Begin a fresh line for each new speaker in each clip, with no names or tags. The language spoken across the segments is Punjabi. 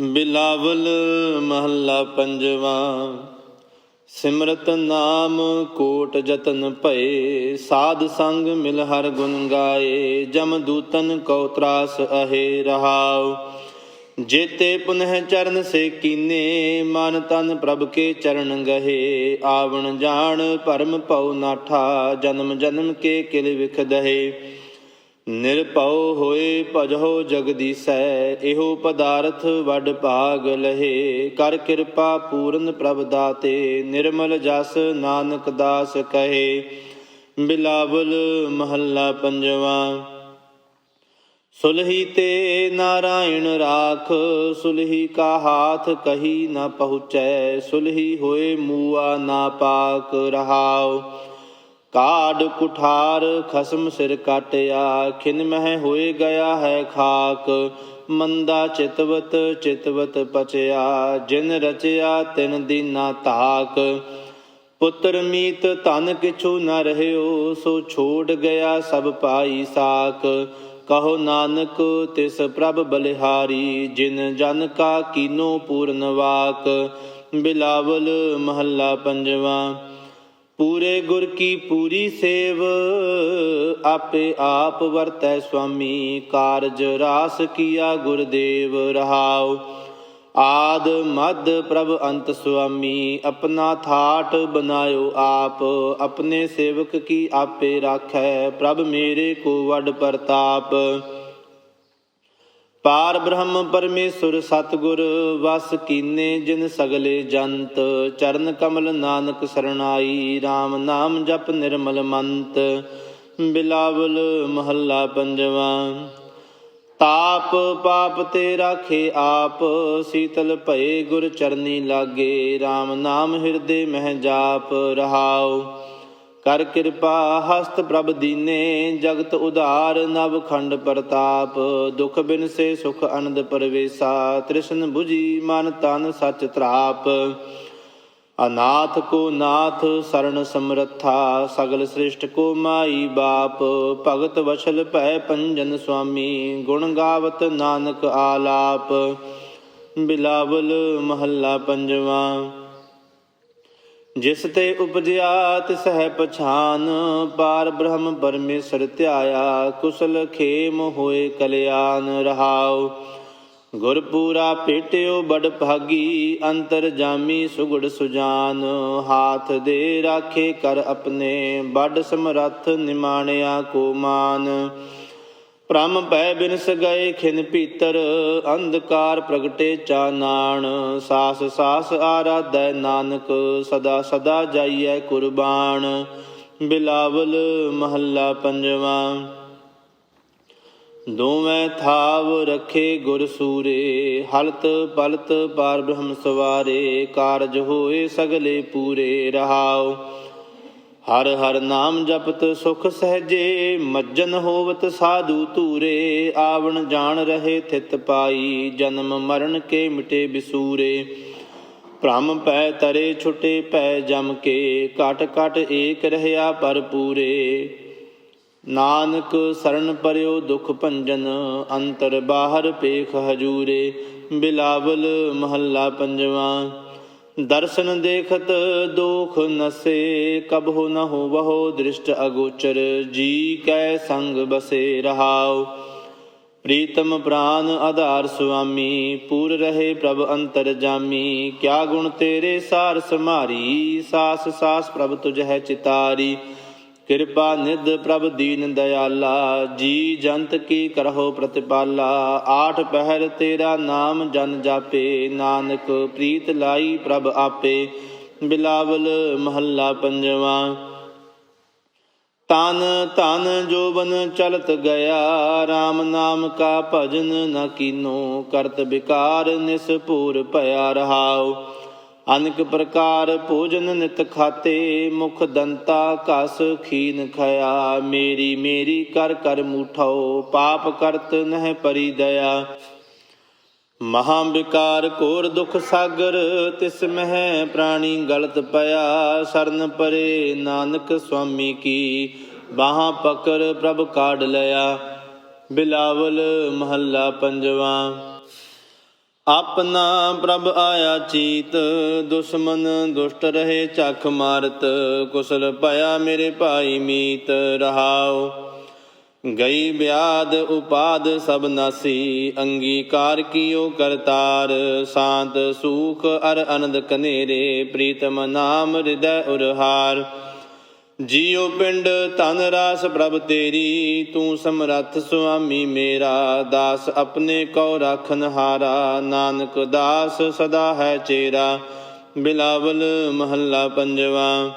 ਬਿਲਾਵਲ ਮਹੱਲਾ ਪੰਜਵਾ, ਸਿਮਰਤ ਨਾਮ ਕੋਟ ਜਤਨ ਭਏ, ਸਾਧ ਸੰਗ ਮਿਲ ਹਰ ਗੁਣ ਗਾਏ, ਜਮ ਦੂਤਨ ਕਉ ਤਰਾਸ ਅਹੇ ਰਹਾਉ। ਜੇਤੇ ਪੁਨਹ ਚਰਨ ਸੇ ਕੀਨੇ, ਮਨ ਤਨ ਪ੍ਰਭ ਕੇ ਚਰਨ ਗਹੇ, ਆਵਣ ਜਾਣ ਪਰਮ ਭਉ ਨਾਠਾ, ਜਨਮ ਜਨਮ ਕੇ ਕਿਲ ਵਿਖ ਦਹੇ। ਨਿਰਭਉ ਹੋਏ ਭਜੋ ਜਗਦੀਸੈ, ਇਹੋ ਪਦਾਰਥ ਵੱਡ ਭਾਗ ਲਹੇ। ਕਰ ਕਿਰਪਾ ਪੂਰਨ ਪ੍ਰਭ ਦਾਤੇ, ਨਿਰਮਲ ਜਸ ਨਾਨਕ ਦਾਸ ਕਹੇ। ਬਿਲਾਵਲ ਮਹੱਲਾ ਪੰਜਵਾ, ਸੁਲਹੀ ਤੇ ਨਾਰਾਇਣ ਰਾਖ, ਸੁਲਹੀ ਕਾ ਹਾਥ ਕਹੀ ਨਾ ਪਹੁੰਚੈ, ਸੁਲਹੀ ਹੋਏ ਮੂਆ ਨਾ ਪਾਕ ਰਹਾਉ। ਕਾਡ ਕੁਠਾਰ ਖਸਮ ਸਿਰ ਕਾਟਿਆ, ਖਿਨ ਮਹਿ ਹੋਏ ਗਿਆ ਹੈ ਖਾਕ। ਮੰਦਾ ਚਿਤਵਤ ਚਿਤਵਤ ਪਚਿਆ, ਜਿਨ ਰਚਿਆ ਤਿਨ ਦੀਨਾ ਤਾਕ। ਪੁੱਤਰ ਮੀਤ ਧਨ ਕਿਛੂ ਨ ਰਹਿਓ, ਸੋ ਛੋੜ ਗਿਆ ਸਭ ਪਾਈ ਸਾਕ। ਕਹੋ ਨਾਨਕ, ਤਿਸ ਪ੍ਰਭ ਬਲਿਹਾਰੀ, ਜਿਨ ਜਨ ਕਾ ਕੀਨੋ ਪੂਰਨ ਵਾਕ। ਬਿਲਾਵਲ ਮਹੱਲਾ ਪੰਜਵਾ। ਪੂਰੇ ਗੁਰ ਕੀ ਪੂਰੀ ਸੇਵ, ਆਪੇ ਆਪ ਵਰਤੈ ਸੁਆਮੀ, ਕਾਰਜ ਰਾਸ ਕੀਆ ਗੁਰਦੇਵ ਰਹਾਉ। ਆਦ ਮਦ ਪ੍ਰਭ ਅੰਤ ਸੁਆਮੀ, ਆਪਣਾ ਥਾਟ ਬਨਾਇਓ ਆਪ, ਆਪਣੇ ਸੇਵਕ ਕੀ ਆਪੇ ਰਾਖੈ, ਪ੍ਰਭ ਮੇਰੇ ਕੋ ਵਡ ਪ੍ਰਤਾਪ। ਪਾਰ ਬ੍ਰਹਮ ਪਰਮੇਸੁਰ ਸਤਗੁਰ, ਵਸ ਕੀਨੇ ਜਿਨ ਸਗਲੇ ਜੰਤ, ਚਰਨ ਕਮਲ ਨਾਨਕ ਸਰਣਾਈ RAM ਨਾਮ ਜਪ ਨਿਰਮਲ ਮੰਤ, ਬਿਲਾਵਲ ਮਹੱਲਾ ਪੰਜਵਾ। ਤਾਪ ਪਾਪ ਤੇ ਰਾਖੇ ਆਪ, ਸੀਤਲ ਭਏ ਗੁਰ ਚਰਨੀ ਲਾਗੇ RAM ਨਾਮ ਹਿਰਦੇ ਮਹਿ ਜਾਪ, ਰਹਾਉ। ਕਰ ਕਿਰਪਾ, ਹਸਤ ਪ੍ਰਭ ਦੀਨੇ, ਜਗਤ ਉਧਾਰ, ਨਵ ਖੰਡ ਪ੍ਰਤਾਪ, ਦੁਖ ਬਿਨ ਸੇ ਸੁਖ ਅਨੰਦ ਪਰਵੇਸਾ, ਤ੍ਰਿਸ਼ਨ 부ਜੀ ਮਨ ਤਨ ਸਚ ਤ੍ਰਾਪ। ਅਨਾਥ ਕੋ ਨਾਥ ਸਰਣ ਸਮਰੱਥਾ, ਸਗਲ ਸ੍ਰਿਸ਼ਟ ਕੋ ਮਾਈ ਬਾਪ, ਭਗਤ ਵਛਲ ਭੈ ਪੰਜਨ ਸੁਆਮੀ, ਗੁਣ ਗਾਵਤ ਨਾਨਕ ਆਲਾਪ। ਬਿਲਾਵਲ ਮਹੱਲਾ ਪੰਜਵਾ ਜਿਸ ਤੇ ਉਪਜਿਆ ਤਿਸ ਹੈ ਪਛਾਨ, ਪਾਰ ਬ੍ਰਹਮ ਪਰਮੇਸ਼ਰ ਧਿਆਇਆ, ਕੁਸਲ ਖੇਮ ਹੋਏ ਕਲਿਆਣ ਰਹਾਉ। ਗੁਰ ਪੂਰਾ ਭੇਟਿਓ ਬੜ ਭਾਗੀ, ਅੰਤਰ ਜਾਮੀ ਸੁਗੜ ਸੁਜਾਨ। ਹਾਥ ਦੇ ਰਾਖੇ ਕਰ ਆਪਣੇ ਬੜ ਸਮਰੱਥ ਨਿਮਾਣਿਆ ਕੋ ਮਾਨ। ਭ੍ਰਮ ਭੈ ਬਿਨਸ ਗਏ ਖਿਨ ਭੀਤਰ, ਅੰਧਕਾਰ ਪ੍ਰਗਟੇ ਚਾਨਾਣ ਸਾਸ ਸਾਸ ਆਰਾਧੈ ਨਾਨਕ, ਸਦਾ ਸਦਾ ਜਾਈਐ ਕੁਰਬਾਨ। ਬਿਲਾਵਲ ਮਹੱਲਾ ਪੰਜਵਾ। ਦੋਵੇਂ ਥਾਵ ਰਖੇ ਗੁਰ ਸੂਰੇ, ਹਲਤ ਪਲਤ ਪਾਰ ਬ੍ਰਹਮ ਸਵਾਰੇ, ਕਾਰਜ ਹੋਏ ਸਗਲੇ ਪੂਰੇ, ਰਹਾਉ। ਹਰ ਹਰ ਨਾਮ ਜਪਤ ਸੁਖ ਸਹਜੇ, ਮੱਜਨ ਹੋਵਤ ਸਾਧੂ ਧੂਰੇ, ਆਵਣ ਜਾਣ ਰਹੇ ਥਿਤ ਪਾਈ, ਜਨਮ ਮਰਨ ਕੇ ਮਿਟੇ ਬਿਸੂਰੇ। ਭ੍ਰਮ ਪੈ ਤਰੇ ਛੁਟੇ ਪੈ ਜਮ ਕੇ ਕਟ ਕਟ ਏਕ ਰਹਿਆ ਪਰ ਪੂਰੇ। ਨਾਨਕ ਸਰਨ ਪਰਿਓ ਦੁਖ ਭੰਜਨ, ਅੰਤਰ ਬਾਹਰ ਪੇਖ ਹਜੂਰੇ। ਬਿਲਾਵਲ ਮਹੱਲਾ ਪੰਜਵਾਂ ਦਰਸ਼ਨ ਦੇਖਤ ਦੋਖ ਨਸੇ ਕਬਹੁ ਨ ਹੋਵਹੁ ਦ੍ਰਿਸ਼ਟ ਅਗੋਚਰ, ਜੀ ਕੈ ਸੰਗ ਬਸੇ ਰਹਾਉ। ਪ੍ਰੀਤਮ ਪ੍ਰਾਨ ਆਧਾਰ ਸੁਆਮੀ, ਪੂਰ ਰਹੇ ਪ੍ਰਭ ਅੰਤਰ ਜਾਮੀ, ਕਿਆ ਗੁਣ ਤੇਰੇ ਸਾਰ ਸਮਾਰੀ, ਸਾਸ ਸਾਸ ਪ੍ਰਭ ਤੁਝ ਹੈ ਚਿਤਾਰੀ। ਕਿਰਪਾ ਨਿਧ ਪ੍ਰਭ ਦੀਨ ਦਇਆਲਾ, ਜੀ ਜੰਤ ਕੀ ਕਰਹੁ ਪ੍ਰਤਿਪਾਲਾ, ਆਠ ਪਹਿਰ ਤੇਰਾ ਨਾਮ ਜਨ ਜਾਪੇ, ਨਾਨਕ ਪ੍ਰੀਤ ਲਾਈ ਪ੍ਰਭ ਆਪੇ, ਬਿਲਾਵਲ ਮਹੱਲਾ ਪੰਜਵਾ। ਤਨ ਧਨ ਜੋਬਨ ਚਲਤ ਗਿਆ RAM ਨਾਮ ਕਾ ਭਜਨ ਨ ਕੀਨੋ, ਕਰਤ ਵਿਕਾਰ ਨਿਸਪੂਰ ਭਇਆ ਰਹਾਉ। ਅਨੇਕ ਪ੍ਰਕਾਰ ਭੋਜਨ ਨਿਤ ਖਾਤੇ, ਮੁਖ ਦੰਤਾ ਕਸ ਖੀਨ ਖਇਆ। ਮੇਰੀ ਮੇਰੀ ਕਰ ਕਰ ਮੂਠਾਓ, ਪਾਪ ਕਰਤ ਨਹਿ ਪਰੀ ਦਇਆ। ਮਹਾ ਵਿਕਾਰ ਕੋਰ ਦੁਖ ਸਾਗਰ, ਤਿਸ ਮਹਿ ਪ੍ਰਾਣੀ ਗਲਤ ਪਿਆ। ਸਰਨ ਪਰੇ ਨਾਨਕ ਸੁਆਮੀ ਕੀ, ਬਾਹਾਂ ਪਕਰ ਪ੍ਰਭ ਕਾਢ ਲਿਆ। ਬਿਲਾਵਲ ਮਹੱਲਾ ਪੰਜਵਾ। ਆਪਨਾ ਪ੍ਰਭ ਆਇਆ ਚੀਤ, ਦੁਸ਼ਮਨ ਦੁਸ਼ਟ ਰਹੇ ਚੱਖ ਮਾਰਤ, ਕੁਸਲ ਭਇਆ ਮੇਰੇ ਭਾਈ ਮੀਤ, ਰਹਾਉ। ਗਈ ਬਿਆਦ ਉਪਾਦ ਸਭ ਨਾਸੀ, ਅੰਗੀਕਾਰ ਕੀਓ ਕਰਤਾਰ। ਸ਼ਾਂਤ ਸੂਖ ਅਰ ਅਨੰਦ ਕਨੇਰੇ, ਪ੍ਰੀਤਮ ਨਾਮ ਹਿਰਦੈ ਉਰਹਾਰ। ਜੀਉ ਪਿੰਡ ਧਨ ਰਾਸ ਪ੍ਰਭ ਤੇਰੀ, ਤੂੰ ਸਮਰੱਥ ਸੁਆਮੀ ਮੇਰਾ, ਦਾਸ ਆਪਣੇ ਕੋ ਰਾਖਨ ਹਾਰਾ ਨਾਨਕ ਦਾਸ ਸਦਾ ਹੈ ਚੇਰਾ, ਬਿਲਾਵਲ ਮਹੱਲਾ ਪੰਜਵਾ।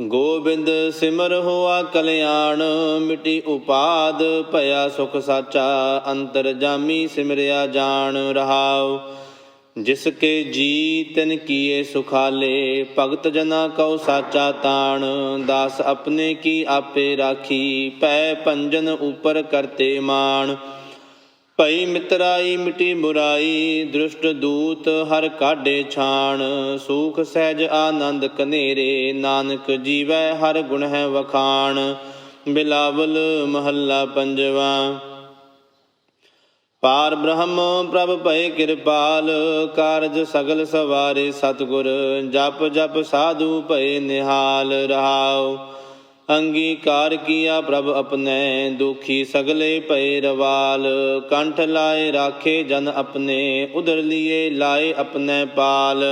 ਗੋਬਿੰਦ ਸਿਮਰ ਹੋਆ ਕਲਿਆਣ, ਮਿਟੀ ਉਪਾਦ ਭਇਆ ਸੁਖ ਸਾਚਾ, ਅੰਤਰ ਜਾਮੀ ਸਿਮਰਿਆ ਜਾਣ ਰਹਾਉ। ਜਿਸ ਕੇ ਜੀ ਤਿਨ ਕੀਏ ਸੁਖਾਲੇ, ਭਗਤ ਜਨਾ ਕਉ ਸਾਚਾ ਤਾਣ, ਦਾਸ ਆਪਣੇ ਕੀ ਆਪੇ ਰਾਖੀ, ਪੈ ਪੰਜਨ ਉਪਰ ਕਰਤੇ ਮਾਣ। ਭਈ ਮਿਤਰਾਈ ਮਿਟੀ ਬੁਰਾਈ ਦ੍ਰਿਸ਼ਟ ਦੂਤ ਹਰ ਕਾਢੇ ਛਾਣ। ਸੂਖ ਸਹਿਜ ਆਨੰਦ ਕਨੇਰੇ, ਨਾਨਕ ਜੀਵੈ ਹਰ ਗੁਣ ਹੈ ਵਖਾਣ। ਬਿਲਾਵਲ ਮਹੱਲਾ ਪੰਜਵਾ। ਪਾਰ ਬ੍ਰਹਮ ਪ੍ਰਭ ਭਏ ਕਿਰਪਾਲ, ਕਾਰਜ ਸਗਲ ਸਵਾਰੇ ਸਤਗੁਰ, ਜਪ ਜਪ ਸਾਧੂ ਭਏ ਨਿਹਾਲ ਰਹਾਉ। ਅੰਗੀਕਾਰ ਕੀਆ ਪ੍ਰਭ ਆਪਣੇ, ਦੁਖੀ ਸਗਲੇ ਭਏ ਰਵਾਲ। ਕੰਠ ਲਾਏ ਰਾਖੇ ਜਨ ਆਪਣੇ ਉਦਰ ਲੀਏ ਲਾਏ ਆਪਣੇ ਪਾਲ।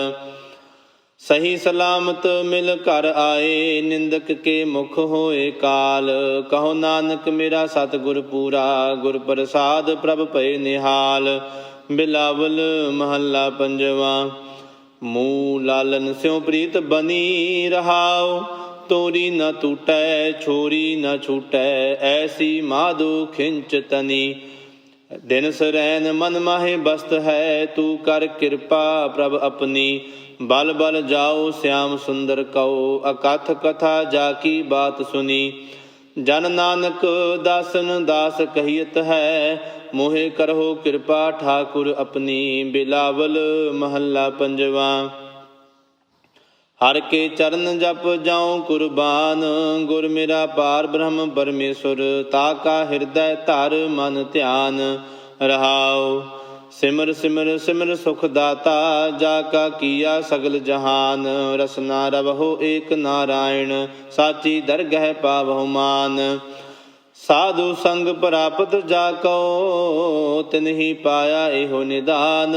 ਸਹੀ ਸਲਾਮਤ ਮਿਲ ਘਰ ਆਏ, ਨਿੰਦਕ ਕੇ ਮੁਖ ਹੋਏ ਕਾਲ। ਕਹੋ ਨਾਨਕ ਮੇਰਾ ਸਤਿਗੁਰ ਪੂਰਾ, ਗੁਰ ਪ੍ਰਸਾਦ ਪ੍ਰਭ ਭਏ ਨਿਹਾਲ। ਬਿਲਾਵਲ ਮਹੱਲਾ ਪੰਜਵਾ, ਮੂਹ ਲਾਲਨ ਸਿਉ ਪ੍ਰੀਤ ਬਨੀ ਰਹਾਉ। ਤੋਰੀ ਨ ਟੂਟੈ, ਛੋਰੀ ਨ ਛੂਟੈ, ਐਸੀ ਮਾਧੂ ਖਿੰਚ ਤਨੀ। ਦਿਨ ਸਰੈਨ ਮਨ ਮਾਹੇ ਬਸਤ ਹੈ, ਤੂੰ ਕਰ ਕਿਰਪਾ ਪ੍ਰਭ ਆਪਣੀ। ਬਲ ਬਲ ਜਾਓ ਸਿਆਮ ਸੁੰਦਰ ਕਉ, ਅਕਥ ਕਥਾ ਜਾ ਕੀ ਬਾਤ ਸੁਨੀ। ਜਨ ਨਾਨਕ ਦਾਸਨ ਦਾਸ ਕਹੀਤ ਹੈ, ਮੋਹਿ ਕਰੋ ਕਿਰਪਾ ਠਾਕੁਰ ਆਪਣੀ, ਬਿਲਾਵਲ ਮਹੱਲਾ ਪੰਜਵਾ। ਹਰ ਕੇ ਚਰਨ ਜਪ ਜਾਉ ਕੁਰਬਾਨ, ਗੁਰ ਮੇਰਾ ਪਾਰ ਬ੍ਰਹਮ ਪਰਮੇਸ਼ਰ, ਤਾ ਕਾ ਹਿਰਦੈ ਧਰ ਮਨ ਧਿਆਨ ਰਹਾਓ ਸਿਮਰ ਸਿਮਰ ਸਿਮਰ ਸੁਖ ਦਾਤਾ, ਜਾ ਕਾ ਕੀਆ ਸਗਲ ਜਹਾਨ, ਰਸਨਾ ਰਵਹੁ ਏਕ ਨਾਰਾਇਣ, ਸਾਚੀ ਦਰਗਹਿ ਪਾਵਹੁ ਮਾਨ। ਸਾਧੂ ਸੰਗ ਪ੍ਰਾਪਤ ਜਾ ਕੋ ਤਿਨਹੀ ਪਾਇਆ ਇਹੋ ਨਿਦਾਨ।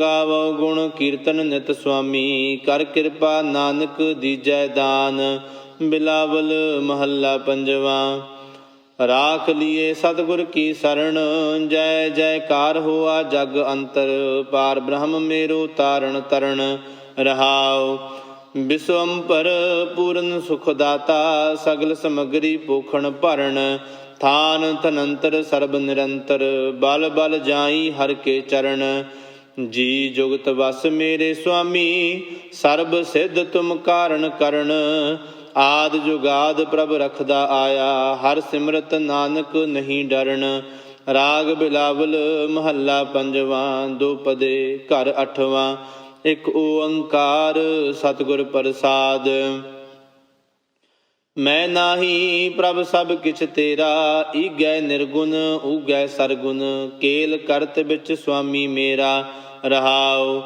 ਗਾਵੋ ਗੁਣ ਕੀਰਤਨ ਨਿਤ ਸੁਆਮੀ, ਕਰ ਕਿਰਪਾ ਨਾਨਕ ਦੀਜੈ ਦਾਨ। ਬਿਲਾਵਲ ਮਹੱਲਾ ਪੰਜਵਾ। ਰਾਖ ਲਿਏ ਸਤਿਗੁਰ ਕੀ ਸਰਣ ਜੈ ਜੈਕਾਰ ਹੋਆ ਜਗ ਅੰਤਰ, ਪਾਰ ਬ੍ਰਹਮ ਮੇਰੋ ਤਾਰਨ ਤਰਣ ਰਹਾਉ। ਵਿਸਵੰਪਰ ਪੂਰਨ ਸੁਖ ਦਾਤਾ ਸਗਲ ਸਮਗਰੀ ਪੋਖਣ ਭਰਨ, ਥਾਨ ਤਨੰਤਰ ਸਰਬ ਨਿਰੰਤਰ, ਬਲ ਬਲ ਜਾਈ ਹਰ ਕੇ ਚਰਨ। ਜੀ ਜੁਗਤ ਵਸ ਮੇਰੇ ਸੁਆਮੀ, ਸਰਬ ਸਿੱਧ ਤੁਮ ਕਾਰਨ ਕਰਨ ਆਦ ਜੁਗਾਦ ਪ੍ਰਭ ਰਖਦਾ ਆਇਆ, ਹਰ ਸਿਮਰਤ ਨਾਨਕ ਨਹੀਂ ਡਰਨ। ਰਾਗ ਬਿਲਾਵਲ ਮਹੱਲਾ ਪੰਜਵਾਂ, ਦੋ ਪਦੇ ਘਰ ਅਠਵਾਂ, ਇੱਕ ਓੰਕਾਰ ਸਤਿਗੁਰ ਪ੍ਰਸਾਦ। ਮੈਂ ਨਾਹੀ ਪ੍ਰਭ ਸਭ ਕਿਛ ਤੇਰਾ, ਈਗੈ ਨਿਰਗੁਣ, ਊਗੈ ਸਰਗੁਣ, ਕੇਲ ਕਰਤ ਵਿੱਚ ਸੁਆਮੀ ਮੇਰਾ। ਰਹਾਓ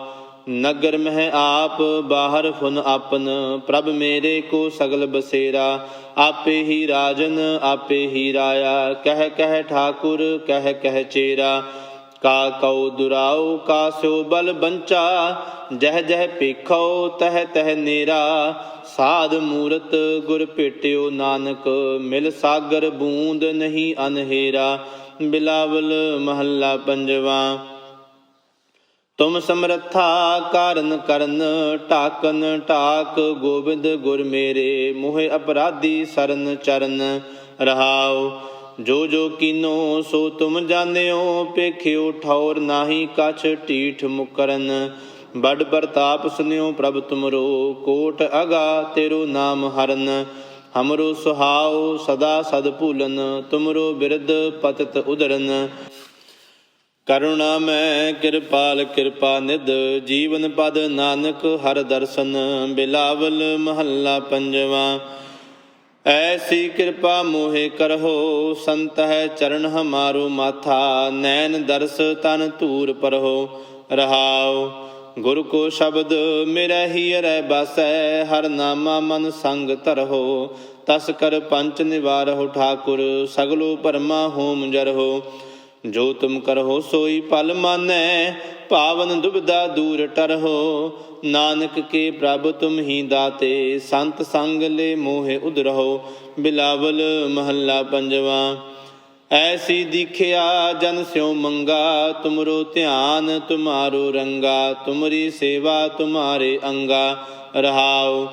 ਨਗਰ ਮਹਿ ਆਪ, ਬਾਹਰ ਫੁਨ ਆਪਨ, ਪ੍ਰਭ ਮੇਰੇ ਕੋ ਸਗਲ ਬਸੇਰਾ। ਆਪੇ ਹੀ ਰਾਜਨ, ਆਪੇ ਹੀ ਰਾਇਆ। ਕਹਿ ਕਹਿ ਠਾਕੁਰ, ਕਹਿ ਕਹਿ ਚੇਰਾ। ਕਾ ਕਉ ਦੁਰਾਉ, ਕਾ ਸਿਓ ਬਲ ਬੰਚਾ। ਜਹ ਜਹ ਪੇਖੋ ਤਹ ਤਹ ਨੇਰਾ। ਸਾਧ ਮੂਰਤ ਗੁਰ ਭੇਟਿਓ ਨਾਨਕ। ਮਿਲ ਸਾਗਰ ਬੂੰਦ ਨਹੀਂ ਅਨਹੇਰਾ। ਬਿਲਾਵਲ ਮਹੱਲਾ ਪੰਜਵਾ। ਤੁਮ ਸਮਰੱਥਾ ਕਾਰਨ ਕਰਨ, ਢਾਕਨ ਢਾਕ, ਗੋਬਿੰਦ ਗੁਰ ਮੇਰੇ, ਮੋਹਿ ਅਪਰਾਧੀ ਸਰਨ ਚਰਨ ਰਹਾਉ। ਜੋ ਜੋ ਕੀਨੋ ਸੋ ਤੁਮ ਜਾਣਿਓ ਪੇਖਿਓ ਠੌਰ ਨਾਹੀ ਕਛ ਢੀਠ ਮੁਕਰਨ। ਬੜ ਪ੍ਰਤਾਪ ਸੁਨਿਓ ਪ੍ਰਭ ਤੁਮਰੋ, ਕੋਟ ਅਗਾ ਤੇਰੋ ਨਾਮ ਹਰਨ। ਹਮਰੋ ਸੁਹਾਓ ਸਦਾ ਸਦ ਭੂਲਨ, ਤੁਮਰੋ ਬਿਰਧ ਪਤਿਤ ਉਦਰਨ। ਕਰੁਣਾ ਮੈਂ ਕਿਰਪਾਲ, ਕਿਰਪਾ ਨਿਧ, ਜੀਵਨ ਪਦ ਨਾਨਕ, ਹਰ ਦਰਸ਼ਨ ਬਿਲਾਵਲ ਮਹੱਲਾ ਪੰਜਵਾ। ਐਸੀ ਕਿਰਪਾ ਮੋਹਿ ਕਰਹੁ, ਸੰਤ ਹੈ ਚਰਨ ਹਮਾਰੋ ਮਾਥਾ, ਨੈਣ ਦਰਸ ਤਨ ਧੂਰ ਪਰਹੁ ਰਹਾਓ ਗੁਰ ਕੋ ਸ਼ਬਦ ਮੇਰਾ ਹੀ ਰਹਿ ਬਸੈ, ਹਰ ਨਾਮਾ ਮਨ ਸੰਗ ਧਰਹੁ। ਤਸ ਕਰ ਪੰਚ ਨਿਵਾਰਹੁ ਠਾਕੁਰ, ਸਗਲੋ ਪਰਮਾ ਹੋਮ ਜਰਹੁ। ਜੋ ਤੁਮ ਕਰਹੁ ਸੋਈ ਪਲ ਮਾਨੈ ਭਾਵਨ ਦੁਬਦਾ ਦੂਰ ਟਰਹੁ। ਨਾਨਕ ਕੇ ਪ੍ਰਭ ਤੁਮ ਹੀ ਦਾਤੇ, ਸੰਤ ਸੰਗ ਲੈ ਮੋਹਿ ਉਦਰਹੁ ਬਿਲਾਵਲ ਮਹੱਲਾ ਪੰਜਵਾ, ਐਸੀ ਦਿਖਿਆ ਜਨ ਸਿਉ ਮੰਗਾ, ਤੁਮਰੋ ਧਿਆਨ ਤੁਮਾਰੋ ਰੰਗਾ, ਤੁਮਰੀ ਸੇਵਾ ਤੁਮਾਰੇ ਅੰਗਾ। ਰਹਾਓ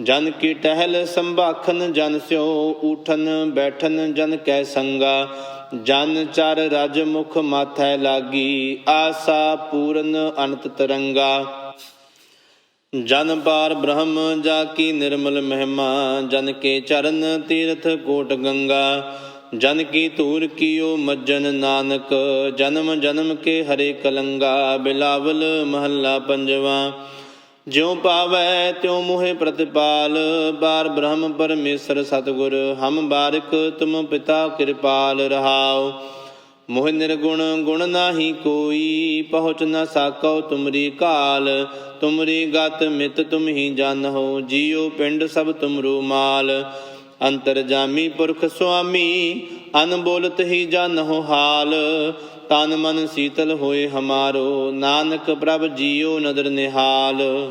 ਜਨ ਕੀ ਟਹਿਲ ਸੰਭਾਖਨ ਜਨ ਸਿਉ ਉਠਨ ਬੈਠਨ ਜਨ ਕੈ ਸੰਗਾ। ਜਨ ਚਰ ਰਜ ਮੁਖ ਮਾਥੈ ਲਾਗੀ, ਆਸਾ ਪੂਰਨ ਅਨੰਤ ਤਰੰਗਾ। ਜਨ ਪਾਰ ਬ੍ਰਹਮ ਜਾ ਕੀ ਨਿਰਮਲ ਮਹਿਮਾ, ਜਨ ਕੇ ਚਰਨ ਤੀਰਥ ਕੋਟ ਗੰਗਾ। ਜਨ ਕੀ ਧੂਰ ਕੀਓ ਮੱਜਨ ਨਾਨਕ, ਜਨਮ ਜਨਮ ਕੇ ਹਰੇ ਕਲੰਗਾ, ਬਿਲਾਵਲ ਮਹੱਲਾ ਪੰਜਵਾ। ਜਿਉ ਪਾਵੈ ਤਿਉ ਮੋਹਿ ਪ੍ਰਤਿਪਾਲ, ਬਾਰ ਬ੍ਰਹਮ ਪਰਮੇਸ਼ਰ ਸਤਗੁਰ, ਹਮ ਬਾਰਿਕ ਤੁਮ ਪਿਤਾ ਕਿਰਪਾਲ ਰਹਾਉ। ਮੋਹ ਨਿਰਗੁਣ, ਗੁਣ ਨਾਹੀ ਕੋਈ, ਪਹੁੰਚ ਨਾ ਸਾਕੋ ਤੁਮਰੀ ਕਾਲ। ਤੁਮਰੀ ਗਤ ਮਿਤ ਤੁਮ ਹੀ ਜਾਣੋ ਜੀਉ ਪਿੰਡ ਸਭ ਤੁਮਰੂ ਮਾਲ। ਅੰਤਰ ਜਾਮੀ ਪੁਰਖ ਸੁਆਮੀ ਅਨਬੋਲਤ ਹੀ ਜਾਣੋ ਹਾਲ ਤਨ ਮਨ ਸੀਤਲ ਹੋਏ ਹਮਾਰੋ ਨਾਨਕ ਪ੍ਰਭ ਜੀਉ ਨਦਰ ਨਿਹਾਲ।